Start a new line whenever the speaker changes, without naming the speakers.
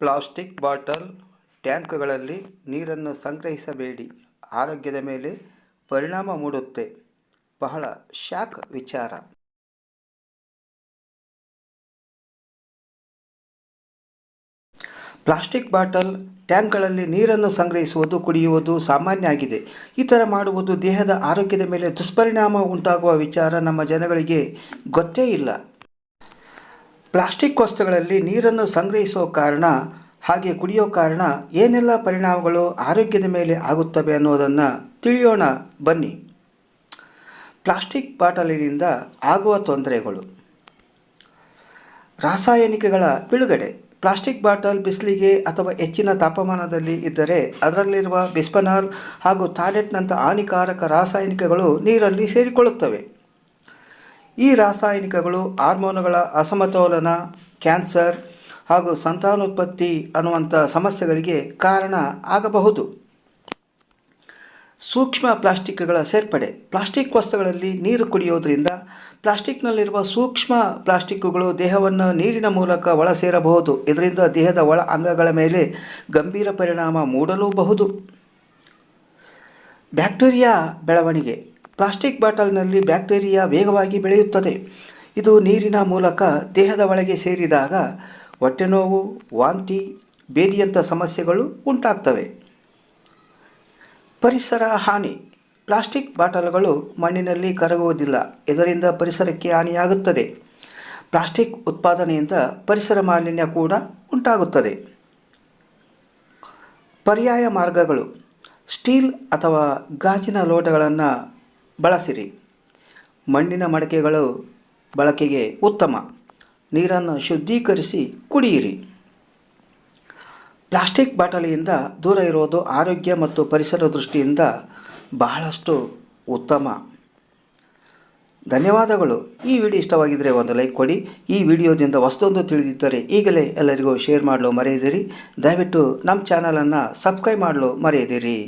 Plastic bottle ಟ್ಯಾಂಕ್ಗಳಲ್ಲಿ ನೀರನ್ನು ಸಂಗ್ರಹಿಸಬೇಡಿ. ಆರೋಗ್ಯದ ಮೇಲೆ ಪರಿಣಾಮ ಮೂಡುತ್ತೆ. ಬಹಳ ಶಾಕ್ ವಿಚಾರ. ಪ್ಲಾಸ್ಟಿಕ್ ಬಾಟಲ್ ಟ್ಯಾಂಕ್ಗಳಲ್ಲಿ ನೀರನ್ನು ಸಂಗ್ರಹಿಸುವುದು, ಕುಡಿಯುವುದು ಸಾಮಾನ್ಯ ಆಗಿದೆ ಈ ಥರ ಮಾಡುವುದು ದೇಹದ ಆರೋಗ್ಯದ ಮೇಲೆ ದುಷ್ಪರಿಣಾಮ ಉಂಟಾಗುವ ವಿಚಾರ ನಮ್ಮ ಜನಗಳಿಗೆ ಗೊತ್ತೇ ಇಲ್ಲ. ಪ್ಲಾಸ್ಟಿಕ್ ವಸ್ತುಗಳಲ್ಲಿ ನೀರನ್ನು ಸಂಗ್ರಹಿಸೋ ಕಾರಣ, ಹಾಗೆ ಕುಡಿಯೋ ಕಾರಣ ಏನೆಲ್ಲ ಪರಿಣಾಮಗಳು ಆರೋಗ್ಯದ ಮೇಲೆ ಆಗುತ್ತವೆ ಅನ್ನೋದನ್ನು ತಿಳಿಯೋಣ, ಬನ್ನಿ. ಪ್ಲಾಸ್ಟಿಕ್ ಬಾಟಲಿನಿಂದ ಆಗುವ ತೊಂದರೆಗಳು. ರಾಸಾಯನಿಕಗಳ ಬಿಡುಗಡೆ. ಪ್ಲಾಸ್ಟಿಕ್ ಬಾಟಲ್ ಬಿಸಿಲಿಗೆ ಅಥವಾ ಹೆಚ್ಚಿನ ತಾಪಮಾನದಲ್ಲಿ ಇದ್ದರೆ ಅದರಲ್ಲಿರುವ ಬಿಸ್ಪನಾಲ್ ಹಾಗೂ ಥಾಲೆಟ್ನಂಥ ಹಾನಿಕಾರಕ ರಾಸಾಯನಿಕಗಳು ನೀರಲ್ಲಿ ಸೇರಿಕೊಳ್ಳುತ್ತವೆ. ಈ ರಾಸಾಯನಿಕಗಳು ಹಾರ್ಮೋನುಗಳ ಅಸಮತೋಲನ, ಕ್ಯಾನ್ಸರ್ ಹಾಗೂ ಸಂತಾನೋತ್ಪತ್ತಿ ಅನ್ನುವಂಥ ಸಮಸ್ಯೆಗಳಿಗೆ ಕಾರಣ ಆಗಬಹುದು. ಸೂಕ್ಷ್ಮ ಪ್ಲಾಸ್ಟಿಕ್ಗಳ ಸೇರ್ಪಡೆ. ಪ್ಲಾಸ್ಟಿಕ್ ವಸ್ತುಗಳಲ್ಲಿ ನೀರು ಕುಡಿಯೋದ್ರಿಂದ ಪ್ಲಾಸ್ಟಿಕ್ನಲ್ಲಿರುವ ಸೂಕ್ಷ್ಮ ಪ್ಲಾಸ್ಟಿಕ್ಕುಗಳು ದೇಹವನ್ನು ನೀರಿನ ಮೂಲಕ ಒಳಸೇರಬಹುದು ಇದರಿಂದ ದೇಹದ ಒಳ ಅಂಗಗಳ ಮೇಲೆ ಗಂಭೀರ ಪರಿಣಾಮ ಮೂಡಲೂಬಹುದು. ಬ್ಯಾಕ್ಟೀರಿಯಾ ಬೆಳವಣಿಗೆ. ಪ್ಲಾಸ್ಟಿಕ್ ಬಾಟಲ್ನಲ್ಲಿ ಬ್ಯಾಕ್ಟೀರಿಯಾ ವೇಗವಾಗಿ ಬೆಳೆಯುತ್ತದೆ. ಇದು ನೀರಿನ ಮೂಲಕ ದೇಹದ ಒಳಗೆ ಸೇರಿದಾಗ ಹೊಟ್ಟೆನೋವು, ವಾಂತಿ, ಬೇದಿಯಂಥ ಸಮಸ್ಯೆಗಳು ಉಂಟಾಗ್ತವೆ. ಪರಿಸರ ಹಾನಿ. ಪ್ಲಾಸ್ಟಿಕ್ ಬಾಟಲ್ಗಳು ಮಣ್ಣಿನಲ್ಲಿ ಕರಗುವುದಿಲ್ಲ. ಇದರಿಂದ ಪರಿಸರಕ್ಕೆ ಹಾನಿಯಾಗುತ್ತದೆ. ಪ್ಲಾಸ್ಟಿಕ್ ಉತ್ಪಾದನೆಯಿಂದ ಪರಿಸರ ಮಾಲಿನ್ಯ ಕೂಡ ಉಂಟಾಗುತ್ತದೆ. ಪರ್ಯಾಯ ಮಾರ್ಗಗಳು. ಸ್ಟೀಲ್ ಅಥವಾ ಗಾಜಿನ ಲೋಟಗಳನ್ನು ಬಳಸಿರಿ. ಮಣ್ಣಿನ ಮಡಕೆಗಳು ಬಳಕೆಗೆ ಉತ್ತಮ. ನೀರನ್ನು ಶುದ್ಧೀಕರಿಸಿ ಕುಡಿಯಿರಿ. ಪ್ಲಾಸ್ಟಿಕ್ ಬಾಟಲಿಯಿಂದ ದೂರ ಇರೋದು ಆರೋಗ್ಯ ಮತ್ತು ಪರಿಸರ ದೃಷ್ಟಿಯಿಂದ ಬಹಳಷ್ಟು ಉತ್ತಮ. ಧನ್ಯವಾದಗಳು. ಈ ವಿಡಿಯೋ ಇಷ್ಟವಾಗಿದ್ದರೆ ಒಂದು ಲೈಕ್ ಕೊಡಿ. ಈ ವಿಡಿಯೋದಿಂದ ಹೊಸದೊಂದು ತಿಳಿದಿದ್ದರೆ ಈಗಲೇ ಎಲ್ಲರಿಗೂ ಶೇರ್ ಮಾಡಲು ಮರೆಯದಿರಿ. ದಯವಿಟ್ಟು ನಮ್ಮ ಚಾನಲನ್ನು ಸಬ್ಸ್ಕ್ರೈಬ್ ಮಾಡಲು ಮರೆಯದಿರಿ.